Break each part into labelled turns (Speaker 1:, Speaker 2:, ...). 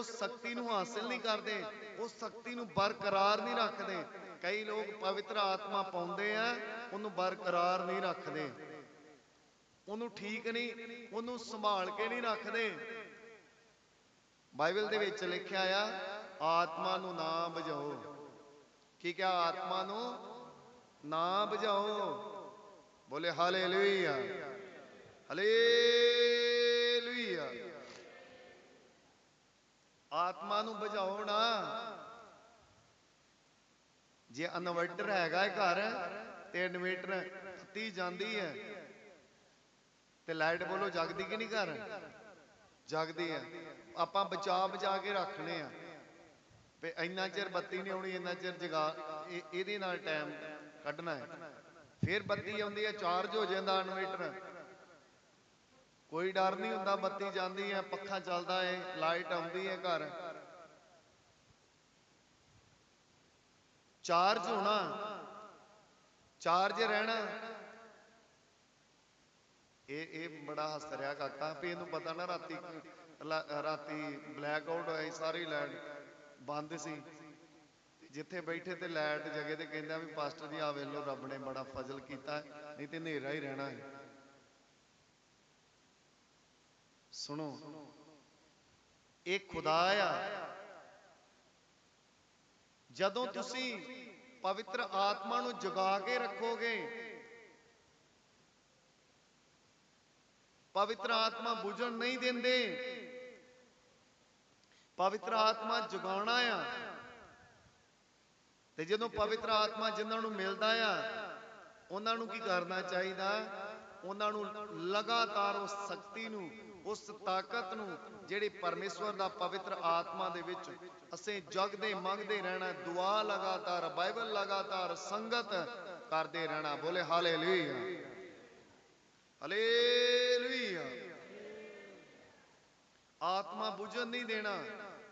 Speaker 1: ਉਸ ਸ਼ਕਤੀ ਨੂੰ ਹਾਸਿਲ ਨਹੀਂ ਕਰਦੇ, ਉਹ ਸ਼ਕਤੀ ਨੂੰ ਬਰਕਰਾਰ ਨਹੀਂ ਰੱਖਦੇ। ਕਈ ਲੋਕ ਪਵਿੱਤਰ ਆਤਮਾ ਪਾਉਂਦੇ ਆ, ਉਹਨੂੰ ਬਰਕਰਾਰ ਨਹੀਂ ਰੱਖਦੇ। ਉਹਨੂੰ ਠੀਕ ਨਹੀਂ, ਉਹਨੂੰ ਸੰਭਾਲ ਕੇ ਨਹੀਂ ਰੱਖਦੇ। ਬਾਈਬਲ ਦੇ ਵਿੱਚ ਲਿਖਿਆ ਆ, ਆਤਮਾ ਨੂੰ ਨਾ ਬੁਝਾਓ। ਕੀ ਕਿਹਾ? ਆਤਮਾ ਨੂੰ ਨਾ ਬੁਝਾਓ। ਬੋਲੇ ਹਾਲੇਲੂਇਆ ਹਾਲੇਲੂਇਆ ਆਤਮਾ ਨੂੰ ਬੁਝਾਓ ਜੇ ਇਨਵਰਟਰ ਹੈਗਾ ਹੈ ਘਰ, ਤੇ ਇਨਵੇਟਰ ਤੀ ਜਾਂਦੀ ਹੈ। ਤੇ ਲਾਈਟ ਬੋਲੋ ਜਗਦੀ ਕਿ ਨਹੀਂ ਘਰ? ਜਗਦੀ ਹੈ। ਆਪਾਂ ਬਚਾ ਬਚਾ ਕੇ ਰੱਖਣੇ ਆ। ਤੇ ਇੰਨਾ ਚਿਰ ਬੱਤੀ ਨਹੀਂ ਆਉਣੀ, ਇੰਨਾ ਚਿਰ ਜਗਾ ਇਹਦੇ ਨਾਲ ਟਾਈਮ ਕੱਢਣਾ ਹੈ। ਫਿਰ ਬੱਤੀ ਆਉਂਦੀ ਹੈ ਚਾਰਜ ਹੋ ਜਾਂਦਾ ਇਨਵੇਟਰ। ਕੋਈ ਡਰ ਨਹੀਂ ਹੁੰਦਾ, ਬੱਤੀ ਜਾਂਦੀ ਹੈ, ਪੱਖਾ ਚੱਲਦਾ ਹੈ ਲਾਈਟ ਆਉਂਦੀ ਹੈ ਘਰ। ਚਾਰਜ ਹੋਣਾ, ਚਾਰਜ ਰਹਿਣਾ। ਇਹ ਇਹ ਬੜਾ ਹੱਸ ਰਿਹਾ ਕਾਕਾ, ਵੀ ਇਹਨੂੰ ਪਤਾ ਨਾ ਰਾਤੀ ਰਾਤੀ ਬਲੈਕ ਆਊਟ ਹੋਇਆ ਸਾਰੀ ਲਾਈਟ ਬੰਦ ਸੀ। ਜਿੱਥੇ ਬੈਠੇ ਤੇ ਲਾਈਟ ਜਗੇ ਤੇ ਕਹਿੰਦਾ ਵੀ ਪਾਸਟਰ ਜੀ ਆ ਵੇਖ ਲਓ, ਰੱਬ ਨੇ ਬੜਾ ਫਜ਼ਲ ਕੀਤਾ, ਨਹੀਂ ਤੇ ਹਨੇਰਾ ਹੀ ਰਹਿਣਾ ਹੈ ਸੁਣੋ। ਇਹ ਖੁਦਾ ਆ। ਜਦੋਂ ਤੁਸੀਂ ਪਵਿੱਤਰ ਆਤਮਾ ਨੂੰ ਜਗਾ ਕੇ ਰੱਖੋਗੇ, ਪਵਿੱਤਰ ਆਤਮਾ ਬੁਝਣ ਨਹੀਂ ਦਿੰਦੇ, ਪਵਿੱਤਰ ਆਤਮਾ ਜਗਾਉਣਾ ਆ। ਤੇ ਜਦੋਂ ਪਵਿੱਤਰ ਆਤਮਾ ਜਿਨ੍ਹਾਂ ਨੂੰ ਮਿਲਦਾ ਆ, ਉਹਨਾਂ ਨੂੰ ਕੀ ਕਰਨਾ ਚਾਹੀਦਾ? ਉਹਨਾਂ ਨੂੰ ਲਗਾਤਾਰ ਉਸ ਸ਼ਕਤੀ ਨੂੰ ਉਸ ਤਾਕਤ ਨੂੰ ਜਿਹੜੀ ਪਰਮੇਸ਼ਵਰ ਦਾ ਪਵਿੱਤਰ ਆਤਮਾ ਦੇ ਵਿੱਚ ਅਸੀਂ ਜਗਦੇ, ਮੰਗਦੇ ਰਹਿਣਾ ਦੁਆ ਲਗਾਤਾਰ, ਬਾਈਬਲ ਲਗਾਤਾਰ ਸੰਗਤ ਕਰਦੇ ਰਹਿਣਾ। ਬੋਲੇ ਹਾਲੇਲੂਇਆ। ਹਾਲੇਲੂਇਆ। ਆਤਮਾ ਬੁਝਣ ਨਹੀਂ ਦੇਣਾ।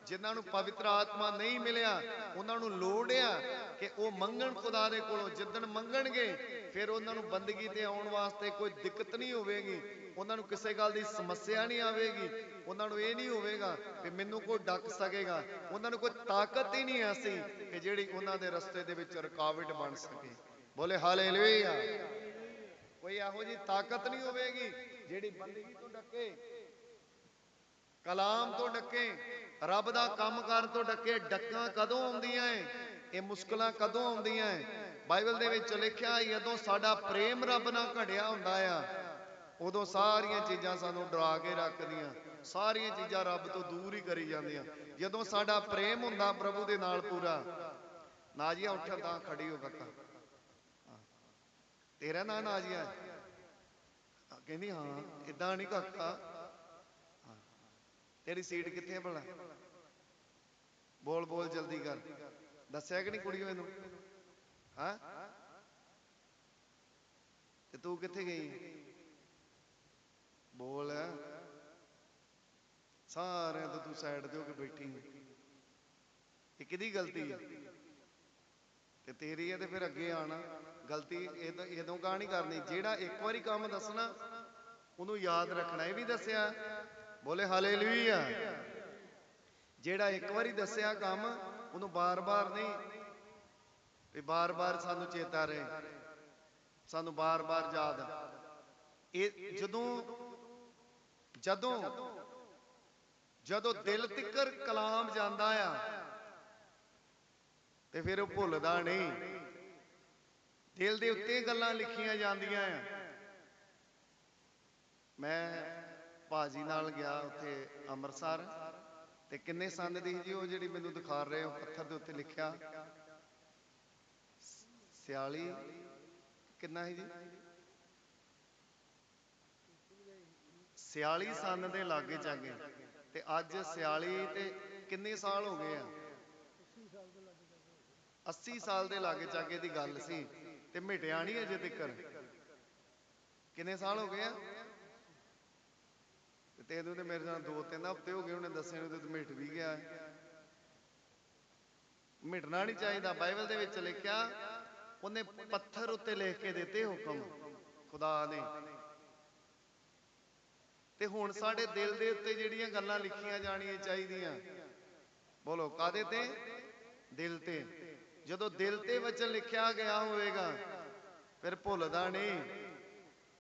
Speaker 1: ਜਿਨ੍ਹਾਂ ਨੂੰ ਪਵਿੱਤਰ ਆਤਮਾ ਨਹੀਂ ਮਿਲਿਆ, ਉਹਨਾਂ ਨੂੰ ਲੋੜ ਆ ਕਿ ਉਹ ਮੰਗਣ ਖੁਦਾ ਦੇ ਕੋਲੋਂ, ਜਿੱਦਣ ਮੰਗਣਗੇ, ਫਿਰ ਉਹਨਾਂ ਨੂੰ ਬੰਦਗੀ ਤੇ ਆਉਣ ਵਾਸਤੇ ਕੋਈ ਦਿੱਕਤ ਨਹੀਂ ਹੋਵੇਗੀ। ਉਹਨਾਂ ਨੂੰ ਕਿਸੇ ਗੱਲ ਦੀ ਸਮੱਸਿਆ ਨਹੀਂ ਆਵੇਗੀ। ਉਹਨਾਂ ਨੂੰ ਇਹ ਨਹੀਂ ਹੋਵੇਗਾ ਕਿ ਮੈਨੂੰ ਕੋਈ ਡੱਕ ਸਕੇਗਾ। ਉਹਨਾਂ ਨੂੰ ਕੋਈ ਤਾਕਤ ਹੀ ਨਹੀਂ ਐਸੀ ਕਿ ਜਿਹੜੀ ਉਹਨਾਂ ਦੇ ਰਸਤੇ ਦੇ ਵਿੱਚ ਰੁਕਾਵਟ ਬਣ ਸਕੇ। ਬੋਲੇ ਹਾਲੇਲੂਇਆ। ਕੋਈ ਇਹੋ ਜੀ ਤਾਕਤ ਨਹੀਂ ਹੋਵੇਗੀ ਜਿਹੜੀ ਬੰਦਗੀ ਤੋਂ ਡੱਕੇ, ਕਲਾਮ ਤੋਂ ਡੱਕੇ ਰੱਬ ਦਾ ਕੰਮ ਕਰਨ ਤੋਂ ਡੱਕੇ ਡੱਕਾਂ ਕਦੋਂ ਆਉਂਦੀਆਂ ਐ? ਇਹ ਮੁਸ਼ਕਲਾਂ ਕਦੋਂ ਆਉਂਦੀਆਂ ਐ? ਬਾਈਬਲ ਦੇ ਵਿੱਚ ਲਿਖਿਆ ਜਦੋਂ ਸਾਡਾ ਪ੍ਰੇਮ ਰੱਬ ਨਾਲ ਘੜਿਆ ਹੁੰਦਾ ਆ, ਉਦੋਂ ਸਾਰੀਆਂ ਚੀਜ਼ਾਂ ਸਾਨੂੰ ਡਰਾ ਕੇ ਰੱਖਦੀਆਂ, ਸਾਰੀਆਂ ਚੀਜ਼ਾਂ ਰੱਬ ਤੋਂ ਦੂਰ ਹੀ ਕਰੀ ਜਾਂਦੀਆਂ। ਜਦੋਂ ਸਾਡਾ ਪ੍ਰੇਮ ਹੁੰਦਾ ਪ੍ਰਭੂ ਦੇ ਨਾਲ ਪੂਰਾ ਨਾਜੀਆ ਉੱਠ ਤਾਂ ਖੜੀ ਹੋ ਕਾਕਾ ਤੇਰਾ ਨਾਂ ਨਾਜੀਆ ਕਹਿੰਦੀ, ਹਾਂ ਇਦਾਂ ਨਹੀਂ ਕਾਕਾ। ਤੇਰੀ ਸੀਟ ਕਿੱਥੇ ਹੈ ਭਲਾ? ਬੋਲ ਬੋਲ ਜਲਦੀ ਕਰ। ਦੱਸਿਆ ਕਿ ਨਹੀਂ ਕੁੜੀ ਮੈਨੂੰ? ਹਾਂ? ਤੇ ਤੂੰ ਕਿੱਥੇ ਗਈ? ਬੋਲ। ਸਾਰਿਆਂ ਤੋਂ ਤੂੰ ਸਾਈਡ ਤੇ ਹੋ ਕੇ ਬੈਠੀ। ਹੈ। ਇਹ ਕਿਹਦੀ ਗਲਤੀ ਹੈ ਤੇ ਤੇਰੀ ਹੈ ਤੇ ਫਿਰ ਅੱਗੇ ਆਣਾ। ਗਲਤੀ ਇਹਦੋਂ ਇਦੋਂ ਕਾ ਨਹੀਂ ਕਰਨੀ? ਜਿਹੜਾ ਇੱਕ ਵਾਰੀ ਕੰਮ ਦੱਸਣਾ, ਉਹਨੂੰ ਯਾਦ ਰੱਖਣਾ। ਇਹ ਵੀ ਦੱਸਿਆ ਬੋਲੇ ਹਾਲੇਲੂਇਆ। ਜਿਹੜਾ ਇੱਕ ਵਾਰੀ ਦੱਸਿਆ ਕੰਮ, ਉਹਨੂੰ ਬਾਰ-ਬਾਰ ਨਹੀਂ, ਵੀ ਬਾਰ-ਬਾਰ ਸਾਨੂੰ ਚੇਤਾ ਰਹੇ, ਸਾਨੂੰ ਬਾਰ-ਬਾਰ ਯਾਦ ਇਹ ਜਦੋਂ ਜਦੋਂ ਜਦੋਂ ਦਿਲ ਤਿੱਕਰ ਕਲਾਮ ਜਾਂਦਾ ਆ, ਤੇ ਫਿਰ ਉਹ ਭੁੱਲਦਾ ਨਹੀਂ। ਦਿਲ ਦੇ ਉੱਤੇ ਗੱਲਾਂ ਲਿਖੀਆਂ ਜਾਂਦੀਆਂ ਆ। ਮੈਂ ਭਾਜੀ ਨਾਲ ਗਿਆ ਉੱਥੇ ਅੰਮ੍ਰਿਤਸਰ। ਤੇ ਕਿੰਨੇ ਸੰਨ ਦੀ ਜੀ ਉਹ ਜਿਹੜੀ ਮੈਨੂੰ ਦਿਖਾ ਰਹੇ ਹੋ, ਪੱਥਰ ਦੇ ਉੱਤੇ ਲਿਖਿਆ? 46 ਕਿੰਨਾ ਹੈ ਜੀ? 46 ਸੰਨ ਦੇ ਲਾਗੇ ਚਾਗੇ। ਤੇ ਅੱਜ 46 ਤੇ ਕਿੰਨੇ ਸਾਲ ਹੋ ਗਏ ਆ? 80 ਸਾਲ ਦੇ ਲਾਗੇ ਚਾਗੇ ਦੀ ਗੱਲ ਸੀ। ਤੇ ਮਿਟਿਆ ਨਹੀਂ ਅਜੇ ਤੱਕ ਕਿੰਨੇ ਸਾਲ ਹੋ ਗਏ ਆ? ਤੇ ਤੈਨੂੰ ਤੇ ਮੇਰੇ ਨਾਲ ਦੋ ਤਿੰਨ ਹਫ਼ਤੇ ਹੋ ਗਏ, ਉਹਨੇ ਦੱਸੇ ਨੂੰ ਤੇ ਤੂੰ ਮਿਟ ਵੀ ਗਿਆ। ਮਿਟਣਾ ਨਹੀਂ ਚਾਹੀਦਾ, ਬਾਈਬਲ ਦੇ ਵਿੱਚ ਲਿਖਿਆ, ਉਹਨੇ ਪੱਥਰ ਉੱਤੇ ਲਿਖ ਕੇ ਦਿੱਤੇ ਹੁਕਮ, ਖੁਦਾ ਨੇ। ਤੇ ਹੁਣ ਸਾਡੇ ਦਿਲ ਦੇ ਉੱਤੇ ਜਿਹੜੀਆਂ ਗੱਲਾਂ ਲਿਖੀਆਂ ਜਾਣੀਆਂ ਚਾਹੀਦੀਆਂ, ਬੋਲੋ ਕਾਦੇ ਤੇ? ਦਿਲ ਤੇ। ਜਦੋਂ ਦਿਲ ਤੇ ਵਚਨ ਲਿਖਿਆ ਗਿਆ ਹੋਵੇਗਾ, ਫਿਰ ਭੁੱਲਦਾ ਨਹੀਂ।